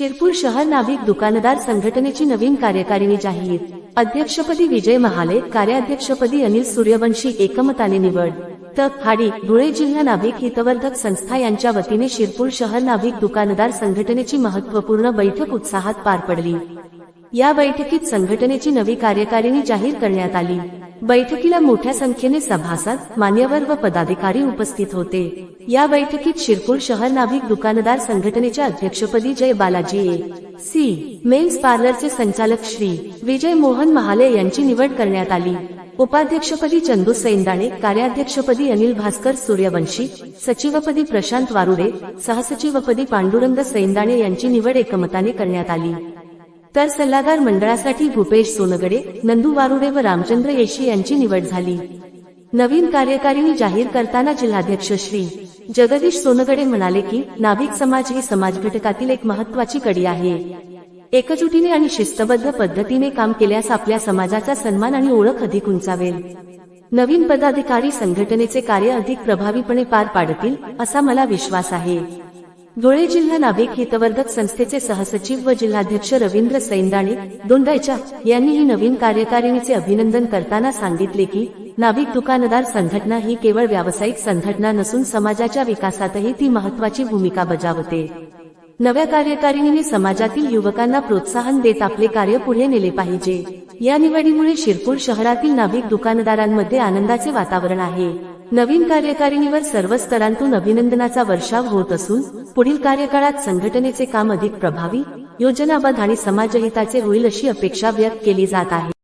शिरपूर शहर नाभिक दुकानदार संघटनेची नवीन कार्यकारिणी जाहीर. अध्यक्षपदी विजय महाले कार्याध्यक्षपदी अनिल सूर्यवंशी एकमताने निवड. तक हाडी धुळे जिल्हा नाभिक हितवर्धक संस्था यांच्या वतीने शिरपूर शहर नाभिक दुकानदार संघटनेची महत्त्वपूर्ण बैठक उत्साहात पार पडली. या बैठकीत संघटनेची नवी कार्यकारिणी जाहीर करण्यात आली. बैठकीला मोठ्या संख्येने सभासद मान्यवर व पदाधिकारी उपस्थित होते. या बैठकीत शिरपूर शहर नाभिक दुकानदार संघटनेच्या अध्यक्षपदी जय बालाजी सी. मेन्स पार्लरचे संचालक श्री. विजय मोहन महाले यांची निवड करण्यात आली. उपाध्यक्षपदी चंदू सैंदाणे कार्याध्यक्षपदी अनिल भास्कर सूर्यवंशी सचिवपदी प्रशांत वारुडे सहसचिवपदी पांडुरंग सैंदाणे यांची निवड एकमताने करण्यात आली. तर सल्लागार मंडळासाठी भूपेश सोनगडे नंदू वारुडे व रामचंद्र येशी यांची निवड झाली. नवीन कार्यकारिणी जाहीर करताना जिल्हाध्यक्ष श्री. जगदीश सोनगडे म्हणाले की नाभिक समाज ही समाज घटकातील एक महत्वाची कडी आहे. एकजुटीने आणि शिस्तबद्ध पद्धतीने काम केल्यास आपल्या समाजाचा सन्मान आणि ओळख अधिक उंचावेल. नवीन पदाधिकारी संघटनेचे कार्य अधिक प्रभावीपणे पार पाडतील असा मला विश्वास आहे. धुळे जिल्हा नाभिक हितवर्धक संस्थेचे सहसचिव व जिल्हाध्यक्ष रवींद्र सैंदाणे दोंडायच्या यांनी ही नवीन कार्यकारिणीचे अभिनंदन करताना सांगितले की नाभिक दुकानदार संघटना ही केवळ व्यावसायिक संघटना नसून समाजाच्या विकासातही ती महत्वाची भूमिका बजावते. नव्या कार्यकारिणीने समाजातील युवकांना प्रोत्साहन देत आपले कार्य पुढे नेले पाहिजे. या निवडीमुळे शिरपूर शहरातील नाभिक दुकानदारांमध्ये आनंदाचे वातावरण आहे. नवीन कार्यकारिणीवर सर्व स्तरांतून अभिनंदनाचा वर्षाव होत असून पुढील कार्यकाळात संघटनेचे काम अधिक प्रभावी योजनाबद्ध आणि समाजहिताचे होईल अशी अपेक्षा व्यक्त केली जात आहे.